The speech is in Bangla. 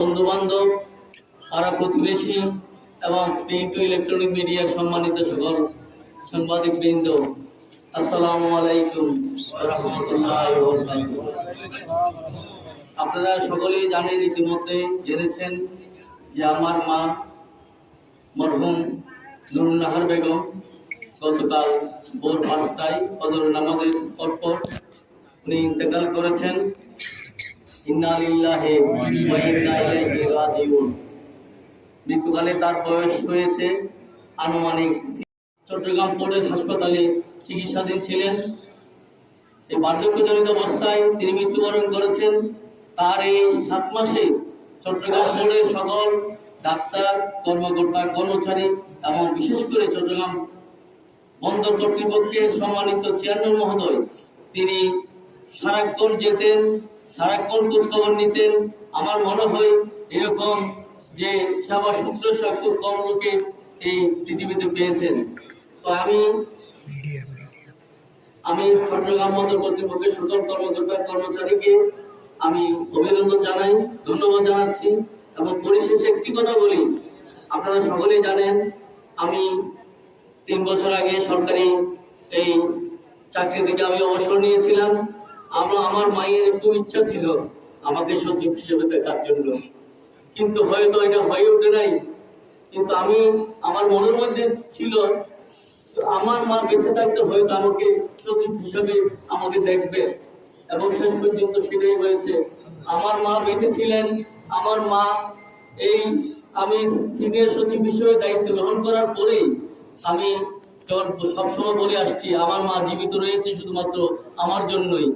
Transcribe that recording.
বন্ধু বান্ধব পাড়া প্রতিবেশী এবং প্রিন্ট ইলেকট্রনিক মিডিয়ার সম্মানিত সকল সাংবাদিক বৃন্দ আসসালামু আলাইকুম আপনারা সকলেই জানেন, ইতিমধ্যে জেনেছেন যে আমার মা মরহুম নুরুন্নাহার বেগম গতকাল ভোর পাঁচটায় ফজর নামাজের পরপর উনি ইন্তেকাল করেছেন। মৃত্যুকালে তার বয়স হয়েছে আনুমানিক চট্টগ্রাম পোর্টের হাসপাতালে চিকিৎসাধীন ছিলেন। এই বার্ধক্যজনিত অবস্থায় তিনি মৃত্যুবরণ করেছেন। তার এই সাত মাসে চট্টগ্রাম বোর্ডের সকল ডাক্তার, কর্মকর্তা, কর্মচারী এবং বিশেষ করে চট্টগ্রাম বন্দর কর্তৃপক্ষের সম্মানিত চেয়ারম্যান মহোদয়, তিনি সারাক্ষণ যেতেন সারাক্ষণ খোঁজখবর নিতেন। আমার মনে হয় এরকম যে সেবা শুশ্রূষা খুব কম লোকে এই পৃথিবীতে পেয়েছেন। তো আমি আমি চট্টগ্রাম বন্দর কর্তৃপক্ষের সকল কর্মকর্তা কর্মচারীকে আমি অভিনন্দন জানাই, ধন্যবাদ জানাচ্ছি এবং পরিশেষে একটি কথা বলি। আপনারা সকলেই জানেন, আমি তিন বছর আগে সরকারি এই চাকরি থেকে আমি অবসর নিয়েছিলাম। আমরা আমার মায়ের খুব ইচ্ছা ছিল আমাকে সচিব হিসেবে দেখার জন্য। কিন্তু হয়তো এটা হয়ে ওঠে নাই। কিন্তু আমি, আমার মনের মধ্যে ছিল, আমার মা বেঁচে থাকতে হয়তো আমাকে সচিব হিসেবে আমাকে দেখবে। এবং শেষ পর্যন্ত সেটাই হয়েছে। আমার মা বেঁচে ছিলেন, আমার মা এই আমি সিনিয়র সচিব হিসেবে দায়িত্ব গ্রহণ করার পরেই আমি সবসময় বলে আসছি, আমার মা জীবিত রয়েছে শুধুমাত্র আমার জন্যই।